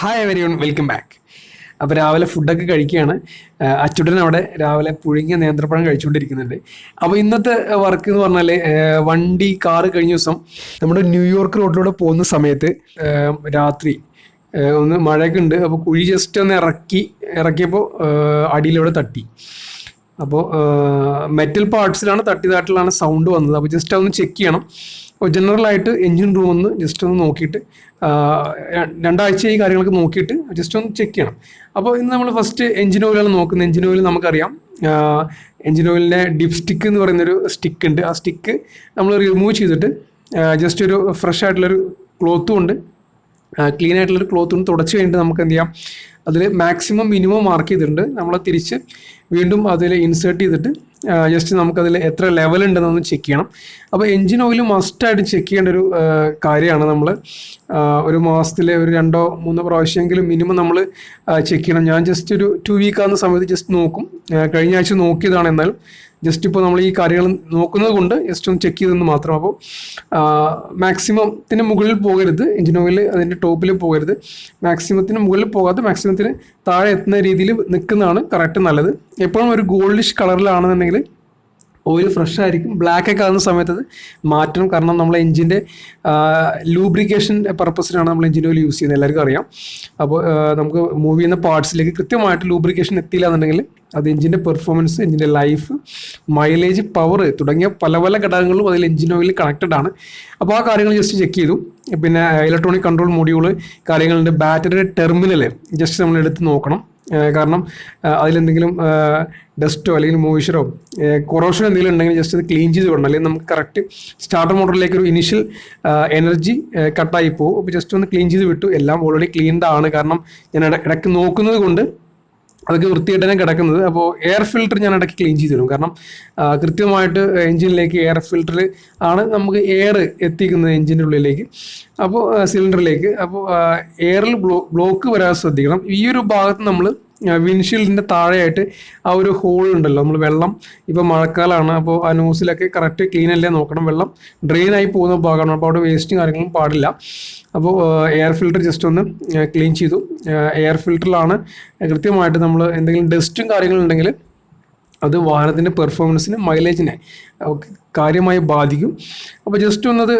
Hi everyone welcome back അപ്പോൾ രാവിലെ ഫുഡൊക്കെ കഴിക്കുകയാണ്. അച്ചുടൻ അവിടെ രാവിലെ പുഴുങ്ങിയ നേന്ത്രപ്പഴം കഴിച്ചുകൊണ്ടിരിക്കുന്നുണ്ട്. അപ്പോൾ ഇന്നത്തെ വർക്ക് എന്ന് പറഞ്ഞാൽ വണ്ടി കാറ് കഴിഞ്ഞ ദിവസം നമ്മുടെ ന്യൂയോർക്ക് റോഡിലൂടെ പോകുന്ന സമയത്ത് രാത്രി ഒന്ന് മഴയൊക്കെ ഉണ്ട്. അപ്പോൾ കുഴി ജസ്റ്റ് ഒന്ന് ഇറക്കി ഇറക്കിയപ്പോൾ അടിയിലൂടെ തട്ടി. അപ്പോൾ മെറ്റൽ പാർട്സിലാണ് തട്ടിയതായിട്ടുള്ളാണ് സൗണ്ട് വന്നത്. അപ്പോൾ ജസ്റ്റ് അതൊന്ന് ചെക്ക് ചെയ്യണം. ജനറലായിട്ട് എൻജിൻ റൂം ഒന്ന് ജസ്റ്റ് ഒന്ന് നോക്കിയിട്ട് രണ്ടാഴ്ച ഈ കാര്യങ്ങളൊക്കെ നോക്കിയിട്ട് ജസ്റ്റ് ഒന്ന് ചെക്ക് ചെയ്യണം. അപ്പോൾ ഇന്ന് നമ്മൾ ഫസ്റ്റ് എഞ്ചിൻ ഓയിലാണ് നോക്കുന്നത്. എഞ്ചിൻ ഓയിൽ നമുക്കറിയാം. എഞ്ചിൻ ഓയിലിന്റെ ഡിപ് സ്റ്റിക്ക് എന്ന് പറയുന്നൊരു സ്റ്റിക്ക് ഉണ്ട്. ആ സ്റ്റിക്ക് നമ്മൾ റിമൂവ് ചെയ്തിട്ട് ജസ്റ്റ് ഒരു ഫ്രഷ് ആയിട്ടുള്ളൊരു ക്ലോത്തും ഉണ്ട്. ക്ലീൻ ആയിട്ടുള്ളൊരു ക്ലോത്ത് കൊണ്ട് തുടച്ച് കഴിഞ്ഞിട്ട് നമുക്ക് എന്ത് ചെയ്യാം? അതിൽ മാക്സിമം മിനിമം മാർക്ക് ചെയ്തിട്ടുണ്ട്. നമ്മൾ തിരിച്ച് വീണ്ടും അതിൽ ഇൻസേർട്ട് ചെയ്തിട്ട് ജസ്റ്റ് നമുക്കതിൽ എത്ര ലെവൽ ഉണ്ടെന്നൊന്ന് ചെക്ക് ചെയ്യണം. അപ്പോൾ എൻജിൻ ഓയിൽ മസ്റ്റായിട്ട് ചെക്ക് ചെയ്യേണ്ട ഒരു കാര്യമാണ് നമ്മൾ ഒരു മാസത്തിൽ ഒരു രണ്ടോ മൂന്നോ പ്രാവശ്യമെങ്കിലും മിനിമം നമ്മൾ ചെക്ക് ചെയ്യണം. ഞാൻ ജസ്റ്റ് ഒരു ടു വീക്ക് ആകുന്ന സമയത്ത് ജസ്റ്റ് നോക്കും. കഴിഞ്ഞ ആഴ്ച നോക്കിയതാണ് എന്നാലും ജസ്റ്റ് ഇപ്പോൾ നമ്മൾ ഈ കാര്യങ്ങൾ നോക്കുന്നത് കൊണ്ട് ജസ്റ്റ് ഒന്ന് ചെക്ക് ചെയ്തെന്ന് മാത്രം. അപ്പോൾ മാക്സിമത്തിന് മുകളിൽ പോകരുത്. എഞ്ചിൻ ഓയിൽ അതിന്റെ ടോപ്പിൽ പോകരുത്. മാക്സിമത്തിന് മുകളിൽ പോകാതെ മാക്സിമത്തിന് താഴെ എത്തുന്ന രീതിയിൽ നിൽക്കുന്നതാണ് കറക്റ്റ് നല്ലത്. എപ്പോഴും ഒരു ഗോൾഡിഷ് കളറിലാണെന്നുണ്ടെങ്കിൽ ഓയിൽ ഫ്രഷ് ആയിരിക്കും. ബ്ലാക്ക് ഒക്കെ ആകുന്ന സമയത്ത് അത് മാറ്റണം. കാരണം നമ്മൾ എഞ്ചിന്റെ ലൂബ്രിക്കേഷൻ പർപ്പസിനാണ് നമ്മൾ എഞ്ചിൻ ഓയിൽ യൂസ് ചെയ്യുന്നത്. എല്ലാവർക്കും അറിയാം. അപ്പോൾ നമുക്ക് മൂവ് ചെയ്യുന്ന പാർട്സിലേക്ക് കൃത്യമായിട്ട് ലൂബ്രിക്കേഷൻ എത്തിയില്ല എന്നുണ്ടെങ്കിൽ അത് എഞ്ചിന്റെ പെർഫോമൻസ് എഞ്ചിന്റെ ലൈഫ് മൈലേജ് പവർ തുടങ്ങിയ പല പല ഘടകങ്ങളും അതിൽ എഞ്ചിൻ ഓയിൽ കണക്റ്റഡ് ആണ്. അപ്പോൾ ആ കാര്യങ്ങൾ ജസ്റ്റ് ചെക്ക് ചെയ്തു. പിന്നെ ഇലക്ട്രോണിക് കൺട്രോൾ മൊഡ്യൂൾ കാര്യങ്ങളുണ്ട്. ബാറ്ററിയുടെ ടെർമിനൽ ജസ്റ്റ് നമ്മൾ എടുത്ത് നോക്കണം. കാരണം അതിലെന്തെങ്കിലും ഡസ്റ്റോ അല്ലെങ്കിൽ മോയിസ്ചറോ കൊറോഷൻ എന്തെങ്കിലും ഉണ്ടെങ്കിൽ ജസ്റ്റ് അത് ക്ലീൻ ചെയ്ത് വിടണം. അല്ലെങ്കിൽ നമുക്ക് കറക്റ്റ് സ്റ്റാർട്ടർ മോട്ടറിലേക്ക് ഒരു ഇനിഷ്യൽ എനർജി കട്ടായി പോകും. അപ്പോൾ ജസ്റ്റ് ഒന്ന് ക്ലീൻ ചെയ്ത് വിട്ടു. എല്ലാം ഓൾറെഡി ക്ലീൻഡ് ആണ്. കാരണം ഞാൻ ഇട- ഇടയ്ക്ക് നോക്കുന്നത് കൊണ്ട് അതൊക്കെ വൃത്തിയായിട്ട് തന്നെ കിടക്കുന്നത്. അപ്പോൾ എയർ ഫിൽറ്റർ ഞാൻ ഇടയ്ക്ക് ക്ലീൻ ചെയ്ത് തരും. കാരണം കൃത്യമായിട്ട് എഞ്ചിനിലേക്ക് എയർ ഫിൽറ്റർ ആണ് നമുക്ക് എയർ എത്തിക്കുന്നത് എഞ്ചിന്റെ ഉള്ളിലേക്ക്. അപ്പോൾ സിലിണ്ടറിലേക്ക് അപ്പോൾ എയറിൽ ബ്ലോ ബ്ലോക്ക് വരാതെ ശ്രദ്ധിക്കണം. ഈ ഒരു ഭാഗത്ത് നമ്മൾ വിൻഷീൽഡിന്റെ താഴെയായിട്ട് ആ ഒരു ഹോൾ ഉണ്ടല്ലോ. നമ്മൾ വെള്ളം ഇപ്പോൾ മഴക്കാലമാണ് അപ്പോൾ ആ നോസിലൊക്കെ കറക്റ്റ് ക്ലീൻ അല്ലേ നോക്കണം. വെള്ളം ഡ്രെയിൻ ആയി പോകുന്ന ഭാഗമാണ്. അപ്പോൾ അവിടെ വേസ്റ്റും കാര്യങ്ങളും പാടില്ല. അപ്പോൾ എയർ ഫിൽറ്റർ ജസ്റ്റ് ഒന്ന് ക്ലീൻ ചെയ്തു. എയർ ഫിൽറ്ററിലാണ് കൃത്യമായിട്ട് നമ്മൾ എന്തെങ്കിലും ഡസ്റ്റും കാര്യങ്ങളും ഉണ്ടെങ്കിൽ അത് വാഹനത്തിന്റെ പെർഫോമൻസിന് മൈലേജിനെ കാര്യമായി ബാധിക്കും. അപ്പോൾ ജസ്റ്റ് ഒന്നത്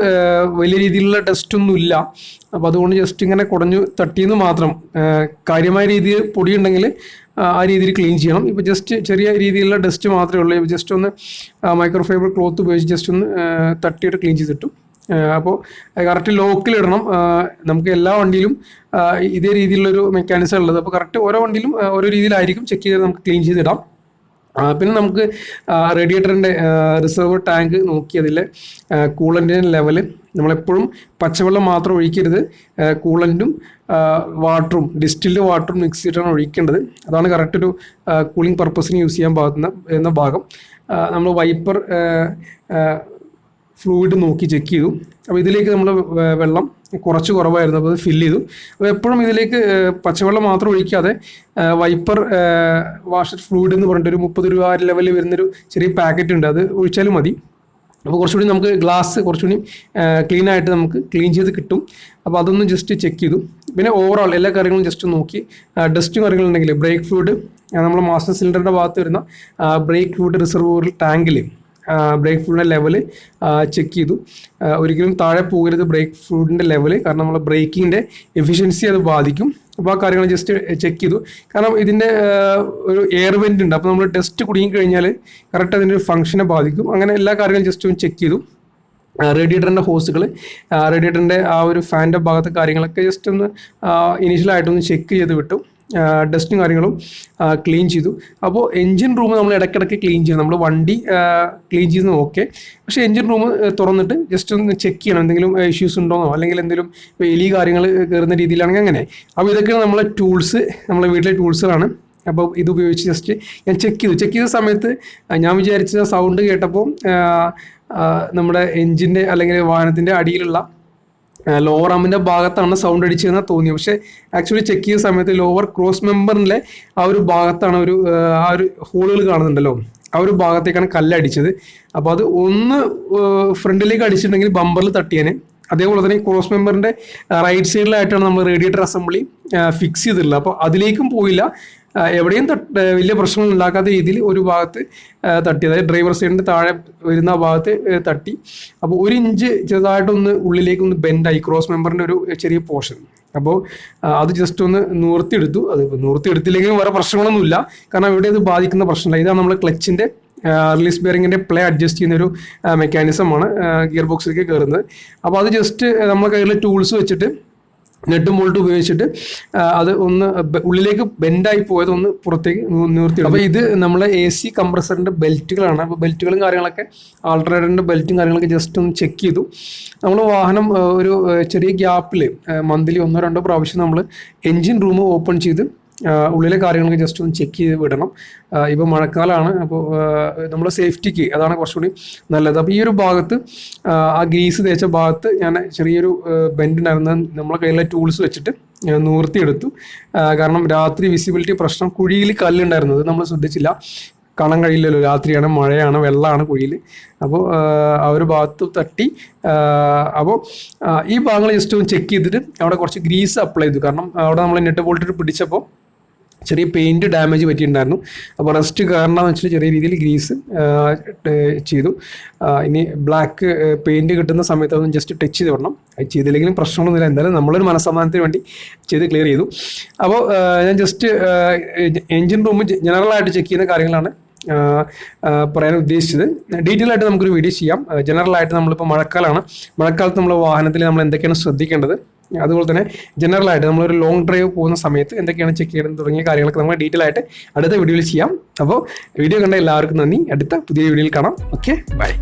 വലിയ രീതിയിലുള്ള ടെസ്റ്റ് ഒന്നും ഇല്ല. അപ്പോൾ അതുകൊണ്ട് ജസ്റ്റ് ഇങ്ങനെ കുടഞ്ഞു തട്ടിയെന്ന് മാത്രം കാര്യമായ രീതിയിൽ പൊടിയുണ്ടെങ്കിൽ ആ, രീതിയിൽ ക്ലീൻ ചെയ്യണം. ഇപ്പോൾ ജസ്റ്റ് ചെറിയ രീതിയിലുള്ള ഡസ്റ്റ് മാത്രമേ ഉള്ളൂ. ജസ്റ്റ് ഒന്ന് മൈക്രോ ഫൈബർ ക്ലോത്ത് ഉപയോഗിച്ച് ജസ്റ്റ് ഒന്ന് തട്ടിയിട്ട് ക്ലീൻ ചെയ്തിട്ടു. അപ്പോൾ കറക്റ്റ് ലോക്കിലിടണം നമുക്ക് എല്ലാ വണ്ടിയിലും ഇതേ രീതിയിലുള്ളൊരു മെക്കാനിസം ഉള്ളത്. അപ്പോൾ കറക്റ്റ് ഓരോ വണ്ടിയിലും ഓരോ രീതിയിലായിരിക്കും ചെക്ക് ചെയ്ത് നമുക്ക് ക്ലീൻ ചെയ്തിടാം. പിന്നെ നമുക്ക് റേഡിയേറ്ററിന്റെ റിസർവ് ടാങ്ക് നോക്കി അതിൽ കൂളന്റിന്റെ ലെവൽ നമ്മളെപ്പോഴും പച്ചവെള്ളം മാത്രം ഒഴിക്കരുത്. കൂളന്റും വാട്ടറും ഡിസ്റ്റിൽഡ് വാട്ടറും മിക്സ് ചെയ്തിട്ടാണ് ഒഴിക്കേണ്ടത്. അതാണ് കറക്റ്റ് ഒരു കൂളിംഗ് പർപ്പസിന് യൂസ് ചെയ്യാൻ പാകുന്ന എന്ന ഭാഗം. നമ്മൾ വൈപ്പർ ഫ്ലൂയിഡ് നോക്കി ചെക്ക് ചെയ്തു. അപ്പോൾ ഇതിലേക്ക് നമ്മൾ വെള്ളം കുറച്ച് കുറവായിരുന്നു. അപ്പോൾ അത് ഫില്ല് ചെയ്തു. അപ്പോൾ എപ്പോഴും ഇതിലേക്ക് പച്ചവെള്ളം മാത്രം ഒഴിക്കാതെ വൈപ്പർ വാഷർ ഫ്ലൂയിഡ് എന്ന് പറഞ്ഞിട്ട് ഒരു മുപ്പത് രൂപ ലെവലിൽ വരുന്നൊരു ചെറിയ പാക്കറ്റ് ഉണ്ട്. അത് ഒഴിച്ചാലും മതി. അപ്പോൾ കുറച്ചുകൂടി നമുക്ക് ഗ്ലാസ് കുറച്ചുകൂടി ക്ലീൻ ആയിട്ട് നമുക്ക് ക്ലീൻ ചെയ്ത് കിട്ടും. അപ്പോൾ അതൊന്ന് ജസ്റ്റ് ചെക്ക് ചെയ്തു. പിന്നെ ഓവറോൾ എല്ലാ കാര്യങ്ങളും ജസ്റ്റ് നോക്കി. ഡസ്റ്റും കാര്യങ്ങളുണ്ടെങ്കിൽ ബ്രേക്ക് ഫ്ലൂയിഡ് നമ്മൾ മാസ്റ്റർ സിലിണ്ടറിന്റെ ഭാഗത്ത് വരുന്ന ബ്രേക്ക് ഫ്ലൂയിഡ് റിസർവോറിൽ ടാങ്കിൽ ബ്രേക്ക് ഫ്ലൂഡിന്റെ ലെവൽ ചെക്ക് ചെയ്തു. ഒരിക്കലും താഴെ പോകരുത് ബ്രേക്ക് ഫ്ലൂഡിന്റെ ലെവൽ കാരണം നമ്മൾ ബ്രേക്കിങ്ങിന്റെ എഫിഷ്യൻസി അത് ബാധിക്കും. അപ്പോൾ ആ കാര്യങ്ങൾ ജസ്റ്റ് ചെക്ക് ചെയ്തു. കാരണം ഇതിന്റെ ഒരു എയർ വെന്റ് ഉണ്ട്. അപ്പോൾ നമ്മൾ ടെസ്റ്റ് കുടുങ്ങിക്കഴിഞ്ഞാൽ കറക്റ്റ് അതിന്റെ ഒരു ഫംഗ്ഷനെ ബാധിക്കും. അങ്ങനെ എല്ലാ കാര്യങ്ങളും ജസ്റ്റ് ഒന്ന് ചെക്ക് ചെയ്തു. റേഡിയേറ്ററിന്റെ ഹോസുകൾ റേഡിയേറ്ററിന്റെ ആ ഒരു ഫാന്റെ ഭാഗത്തെ കാര്യങ്ങളൊക്കെ ജസ്റ്റ് ഒന്ന് ഇനീഷ്യലായിട്ടൊന്ന് ചെക്ക് ചെയ്ത് വിട്ടു. ഡസ്റ്റും കാര്യങ്ങളും ക്ലീൻ ചെയ്തു. അപ്പോൾ എൻജിൻ റൂം നമ്മൾ ഇടയ്ക്കിടയ്ക്ക് ക്ലീൻ ചെയ്യണം. നമ്മൾ വണ്ടി ക്ലീൻ ചെയ്യുന്നത് ഓക്കെ പക്ഷേ എൻജിൻ റൂം തുറന്നിട്ട് ജസ്റ്റ് ഒന്ന് ചെക്ക് ചെയ്യണം. എന്തെങ്കിലും ഇഷ്യൂസ് ഉണ്ടോന്നോ? അല്ലെങ്കിൽ എന്തെങ്കിലും വലിയ കാര്യങ്ങൾ കയറുന്ന രീതിയിലാണെങ്കിൽ അങ്ങനെ. അപ്പോൾ ഇതൊക്കെയാണ് നമ്മളെ ടൂൾസ് നമ്മളെ വീട്ടിലെ ടൂൾസുകളാണ് അപ്പോൾ ഇത് ഉപയോഗിച്ച് ജസ്റ്റ് ഞാൻ ചെക്ക് ചെയ്തു. ചെക്ക് ചെയ്ത സമയത്ത് ഞാൻ വിചാരിച്ച സൗണ്ട് കേട്ടപ്പോൾ നമ്മുടെ എൻജിന്റെ അല്ലെങ്കിൽ വാഹനത്തിന്റെ അടിയിലുള്ള ലോവർ ആമിന്റെ ഭാഗത്താണ് സൗണ്ട് അടിച്ചതെന്ന് തോന്നിയത്. പക്ഷേ ആക്ച്വലി ചെക്ക് ചെയ്ത സമയത്ത് ലോവർ ക്രോസ് മെമ്പറിന്റെ ആ ഒരു ഭാഗത്താണ് ഒരു ആ, ഒരു ഹോളുകൾ കാണുന്നുണ്ടല്ലോ. ആ ഒരു ഭാഗത്തേക്കാണ് കല്ലടിച്ചത് അപ്പോൾ അത് ഒന്ന് ഫ്രണ്ടിലേക്ക് അടിച്ചിട്ടുണ്ടെങ്കിൽ ബമ്പറിൽ തട്ടിയേനെ. അതേപോലെ തന്നെ ക്രോസ് മെമ്പറിന്റെ റൈറ്റ് സൈഡിലായിട്ടാണ് നമ്മൾ റേഡിയേറ്റർ അസംബ്ലി ഫിക്സ് ചെയ്തിട്ടുള്ളത്. അപ്പോൾ അതിലേക്കും പോയില്ല. എവിടെയും തട്ട് വലിയ പ്രശ്നങ്ങൾ ഉണ്ടാക്കാത്ത രീതിയിൽ ഒരു ഭാഗത്ത് തട്ടി. അതായത് ഡ്രൈവർ സൈഡിന്റെ താഴെ വരുന്ന ഭാഗത്ത് തട്ടി. അപ്പോൾ ഒരു ഇഞ്ച് ചെറുതായിട്ടൊന്ന് ഉള്ളിലേക്ക് ഒന്ന് ബെൻഡായി ക്രോസ് മെമ്പറിന്റെ ഒരു ചെറിയ പോർഷൻ അപ്പോൾ അത് ജസ്റ്റ് ഒന്ന് നൂർത്തിയെടുത്തു അത് നൂർത്തിയെടുത്തില്ലെങ്കിലും വേറെ പ്രശ്നങ്ങളൊന്നുമില്ല. കാരണം ഇവിടെ അത് ബാധിക്കുന്ന പ്രശ്നമില്ല. ഇതാണ് നമ്മൾ ക്ലച്ചിന്റെ റിലീസ് ബെയറിങ്ങിന്റെ പ്ലേ അഡ്ജസ്റ്റ് ചെയ്യുന്ന ഒരു മെക്കാനിസമാണ് ഗിയർ ബോക്സിലേക്ക് കയറുന്നത് അപ്പോൾ അത് ജസ്റ്റ് നമ്മുടെ കയ്യിലെ ടൂൾസ് വെച്ചിട്ട് നെട്ടും ബോൾട്ട് ഉപയോഗിച്ചിട്ട് അത് ഒന്ന് ഉള്ളിലേക്ക് ബെൻഡായി പോയത് ഒന്ന് പുറത്തേക്ക് നിവർത്തി അപ്പോൾ ഇത് നമ്മളെ എ സി കംപ്രസറിന്റെ ബെൽറ്റുകളാണ് അപ്പോൾ ബെൽറ്റുകളും കാര്യങ്ങളൊക്കെ ആൾട്ടറേറ്ററിന്റെ ബെൽറ്റും കാര്യങ്ങളൊക്കെ ജസ്റ്റ് ഒന്ന് ചെക്ക് ചെയ്തു. നമ്മൾ വാഹനം ഒരു ചെറിയ ഗ്യാപ്പിൽ മന്ത്ലി ഒന്നോ രണ്ടോ പ്രാവശ്യം നമ്മൾ എൻജിൻ റൂം ഓപ്പൺ ചെയ്ത് ഉള്ളിലെ കാര്യങ്ങളൊക്കെ ജസ്റ്റ് ഒന്ന് ചെക്ക് ചെയ്ത് വിടണം. ഇപ്പോൾ മഴക്കാലമാണ് അപ്പോൾ നമ്മുടെ സേഫ്റ്റിക്ക് അതാണ് കുറച്ചുകൂടി നല്ലത്. അപ്പോൾ ഈ ഒരു ഭാഗത്ത് ആ, ഗ്രീസ് തേച്ച ഭാഗത്ത് ഞാൻ ചെറിയൊരു ബെൻഡ് ഉണ്ടായിരുന്ന നമ്മളെ കയ്യിലെ ടൂൾസ് വെച്ചിട്ട് ആ, കാരണം രാത്രി വിസിബിലിറ്റി പ്രശ്നം കുഴിയിൽ കല്ലുണ്ടായിരുന്നത് നമ്മൾ ശ്രദ്ധിച്ചില്ല. കാണാൻ കഴിയില്ലല്ലോ രാത്രിയാണ് മഴയാണ് വെള്ളമാണ് കുഴിയിൽ. അപ്പോൾ ആ ഒരു ഭാഗത്ത് തട്ടി അപ്പോൾ ഈ ഭാഗങ്ങൾ ജസ്റ്റ് ഒന്ന് ചെക്ക് ചെയ്തിട്ട് അവിടെ കുറച്ച് ഗ്രീസ് അപ്ലൈ ചെയ്തു. കാരണം അവിടെ നമ്മൾ നെറ്റ് ബോൾട്ടിട്ട് പിടിച്ചപ്പോൾ ചെറിയ പെയിന്റ് ഡാമേജ് പറ്റിയിട്ടുണ്ടായിരുന്നു. അപ്പോൾ റസ്റ്റ് കാരണം വെച്ചിട്ട് ചെറിയ രീതിയിൽ ഗ്രീസ് ചെയ്തു. ഇനി ബ്ലാക്ക് പെയിന്റ് കിട്ടുന്ന സമയത്ത് അതൊന്ന് ജസ്റ്റ് ടച്ച് ചെയ്ത് വിടണം. അത് ചെയ്തില്ലെങ്കിലും പ്രശ്നമൊന്നുമില്ല എന്തായാലും നമ്മളൊരു മനസ്സമാധാനത്തിന് വേണ്ടി ചെയ്ത് ക്ലിയർ ചെയ്തു. അപ്പോൾ ഞാൻ ജസ്റ്റ് എൻജിൻ റൂം ജനറലായിട്ട് ചെക്ക് ചെയ്യുന്ന കാര്യങ്ങളാണ് പറയാൻ ഉദ്ദേശിച്ചത്. ഡീറ്റെയിൽ ആയിട്ട് നമുക്കൊരു വീഡിയോ ചെയ്യാം. ജനറലായിട്ട് നമ്മളിപ്പോൾ മഴക്കാലമാണ് മഴക്കാലത്ത് നമ്മൾ വാഹനത്തിൽ നമ്മൾ എന്തൊക്കെയാണ് ശ്രദ്ധിക്കേണ്ടത്? അതുപോലെ തന്നെ ജനറൽ ആയിട്ട് നമ്മളൊരു ലോങ് ഡ്രൈവ് പോകുന്ന സമയത്ത് എന്തൊക്കെയാണ് ചെക്ക് ചെയ്യേണ്ടത് തുടങ്ങിയ കാര്യങ്ങളൊക്കെ നമ്മൾ ഡീറ്റെയിൽ ആയിട്ട് അടുത്ത വീഡിയോയിൽ ചെയ്യാം. അപ്പോൾ വീഡിയോ കണ്ട എല്ലാവർക്കും നന്ദി. അടുത്ത പുതിയ വീഡിയോയിൽ കാണാം. Okay bye